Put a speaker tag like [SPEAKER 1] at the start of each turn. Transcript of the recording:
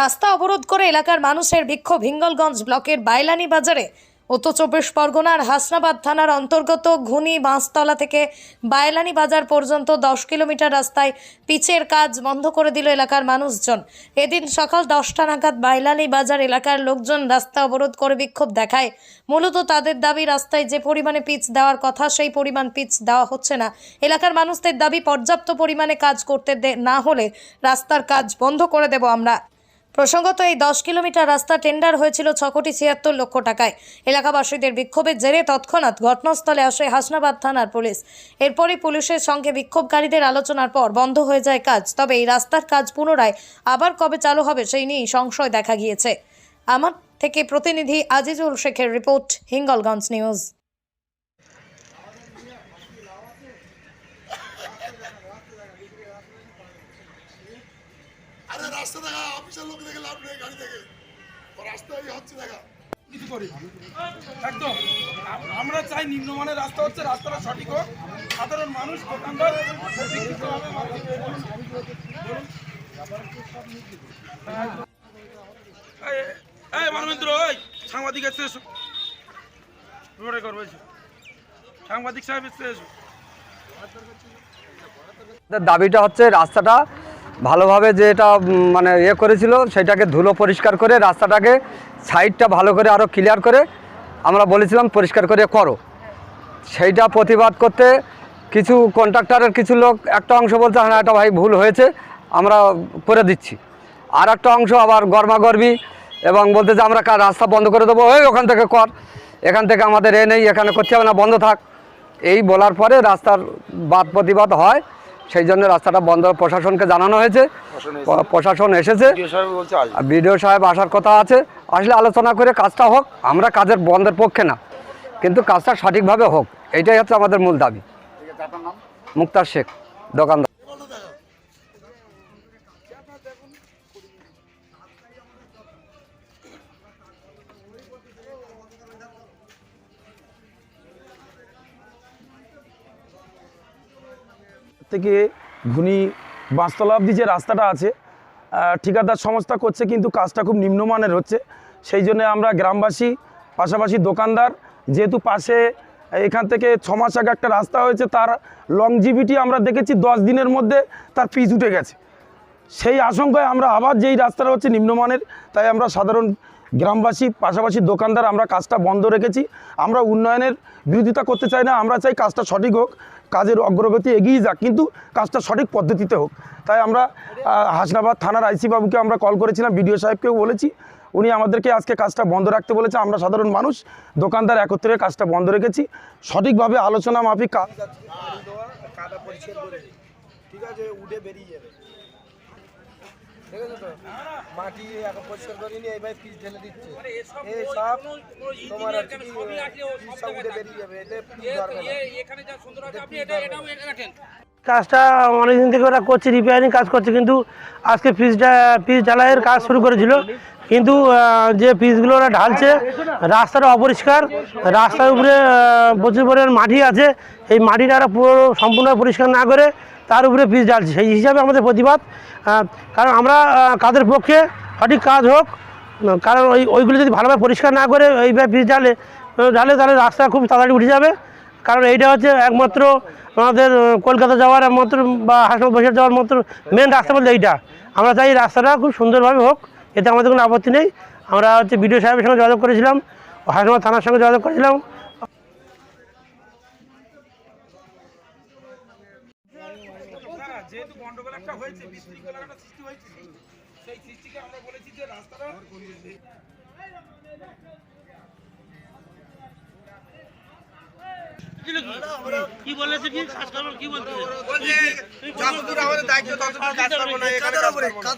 [SPEAKER 1] রাস্তা অবরোধ করে এলাকার মানুষের বিক্ষোভ হিঙ্গলগঞ্জ ব্লকের বাইলানি বাজারে। উত্তর চব্বিশ পরগনার হাসনাবাদ থানার অন্তর্গত ঘুনি বাঁশতলা থেকে বায়লানি বাজার পর্যন্ত দশ কিলোমিটার রাস্তায় পিচের কাজ বন্ধ করে দিল এলাকার মানুষজন। এদিন সকাল দশটা নাগাদ বায়লানি বাজার এলাকার লোকজন রাস্তা অবরোধ করে বিক্ষোভ দেখায়। মূলত তাদের দাবি, রাস্তায় যে পরিমাণে পিচ দেওয়ার কথা, সেই পরিমাণ পিচ দেওয়া হচ্ছে না। এলাকার মানুষদের দাবি, পর্যাপ্ত পরিমাণে কাজ করতে না হলে রাস্তার কাজ বন্ধ করে দেব আমরা। প্রসঙ্গত এই দশ কিলোমিটার রাস্তা টেন্ডার হয়েছিল ছ কোটি ছিয়াত্তর লক্ষ টাকায়। এলাকাবাসীদের বিক্ষোভের জেরে তৎক্ষণাৎ ঘটনাস্থলে আসে হাসনাবাদ থানার পুলিশ। এরপরই পুলিশের সঙ্গে বিক্ষোভকারীদের আলোচনার পর বন্ধ হয়ে যায় কাজ। তবে এই রাস্তার কাজ পুনরায় আবার কবে চালু হবে সেই নিয়েই সংশয় দেখা গিয়েছে। আমার থেকে প্রতিনিধি আজিজুল শেখের রিপোর্ট, হিঙ্গলগঞ্জ নিউজ।
[SPEAKER 2] রাস্তা দেখা অফিসের লোক দেখে লাভ নেই গাড়ি থেকে ও রাস্তা এই হচ্ছে দেখা।
[SPEAKER 3] কিছু করি। একদম। আমরা চাই নিম্নমানের রাস্তা হচ্ছে রাস্তাটা সঠিক হোক। সাধারণ মানুষ দোকানদার। এই- মানবেন্দ্র ওই সাংবাদিক এসে এসো। রোডে করব সাংবাদিক সাহেব এসে এসো।
[SPEAKER 4] দাবিটা হচ্ছে রাস্তাটা ভালোভাবে যে এটা মানে ইয়ে করেছিল, সেটাকে ধুলো পরিষ্কার করে রাস্তাটাকে সাইডটা ভালো করে আরও ক্লিয়ার করে আমরা বলেছিলাম পরিষ্কার করে করো। সেইটা প্রতিবাদ করতে কিছু কন্ট্রাক্টরের কিছু লোক, একটা অংশ বলছে হ্যাঁ এটা ভাই ভুল হয়েছে, আমরা করে দিচ্ছি। আর একটা অংশ আবার গরমাগর্বি এবং বলতে যে, আমরা কা- রাস্তা বন্ধ করে দেবো ওই ওখান থেকে কর, এখান থেকে আমাদের এ নেই, এখানে করতে হবে না, বন্ধ থাক। এই বলার পরে রাস্তার বাদ প্রতিবাদ হয়। সেই জন্য রাস্তাটা বন্ধ। প্রশাসনকে জানানো হয়েছে। প্রশাসন এসেছে। বিডিও সাহেব আসার কথা আছে। আসলে আলোচনা করে কাজটা হোক আমরা কাজের বন্ধের পক্ষে না। কিন্তু কাজটা সঠিকভাবে হোক এটাই হচ্ছে আমাদের মূল দাবি। মুক্তার শেখ দোকানদার।
[SPEAKER 3] থেকে ঘুনি বাঁশতলা অবধি যে রাস্তাটা আছে ঠিকাদার সংস্থা করছে কিন্তু কাজটা খুব নিম্নমানের হচ্ছে। সেই জন্য আমরা গ্রামবাসী, পাশাপাশি দোকানদার, যেহেতু পাশে এখান থেকে ছ মাস আগে একটা রাস্তা হয়েছে, তার লংজিভিটি আমরা দেখেছি, দশ দিনের মধ্যে তার পিচ উঠে গেছে। সেই আশঙ্কায় আমরা আবার যেই রাস্তাটা হচ্ছে নিম্নমানের, তাই আমরা সাধারণ গ্রামবাসী, পাশাপাশি দোকানদার, আমরা কাজটা বন্ধ রেখেছি। আমরা উন্নয়নের বিরোধিতা করতে চাই না, আমরা চাই কাজটা সঠিক হোক, কাজের অগ্রগতি এগিয়ে যাক, কিন্তু কাজটা সঠিক পদ্ধতিতে হোক। তাই আমরা হাসনাবাদ থানার আইসি বাবুকে আমরা কল করেছিলাম, বিডিও সাহেবকেও বলেছি। উনি আমাদেরকে আজকে কাজটা বন্ধ রাখতে বলেছে, আমরা সাধারণ মানুষ, দোকানদার একত্রে কাজটা বন্ধ রেখেছি। সঠিকভাবে আলোচনা মাফিক কাজ
[SPEAKER 5] ঠিক আছে, উঠে বেরিয়ে যাবে। ঠিক আছে তো? মাটি এখন পরিষ্কার করে নিয়ে এইভাবে পিস ঢেলে দিচ্ছে। এই সব তোমার আর কি পিস উঠে বেরিয়ে যাবে এতে পিস দরকার না।
[SPEAKER 6] কাজটা অনেকদিন থেকে ওরা করছে রিপেয়ারিং কাজ করছে কিন্তু আজকে পিসটা পিস ঢালাইয়ের কাজ শুরু করেছিল। কিন্তু আহ, যে পিসগুলো ওরা ঢালছে রাস্তাটা অপরিষ্কার রাস্তার উপরে প্রচুর পরিমাণ মাটি আছে। এই মাটিটা পুরো সম্পূর্ণ পরিষ্কার না করে তার উপরে পিস ঢালছে। সেই হিসাবে আমাদের প্রতিবাদ। কারণ আমরা কাজের পক্ষে সঠিক কাজ হোক কারণ ওই ওইগুলো যদি ভালোভাবে পরিষ্কার না করে এইভাবে পিস আহ, ঢালে তাহলে রাস্তা খুব তাড়াতাড়ি উঠে যাবে। কারণ এইটা হচ্ছে একমাত্র আমাদের কলকাতা যাওয়ার একমাত্র বা হাসপাতাল বসে যাওয়ার মাত্র মেন রাস্তা বলতে এইটা। আমরা চাই রাস্তাটা খুব সুন্দরভাবে হোক এতে আমাদের কোনো আপত্তি নেই। আমরা হচ্ছে বিডিও সাহেবের সঙ্গে যোগাযোগ করেছিলাম হাসপাতাল থানার সঙ্গে যোগাযোগ করেছিলাম
[SPEAKER 3] না, যেহেতু গন্ডগোল একটা হয়েছে বিশৃঙ্খলাটা সৃষ্টি হয়েছে সেই সৃষ্টিকে আমরা বলেছি যে রাস্তাটা
[SPEAKER 7] কি বলেছে কি? কাজ করবেন কি বলতে
[SPEAKER 5] যতদূর আমাদের দায়িত্ব ততদূর কাজ করব না এখানে কাজ করব না।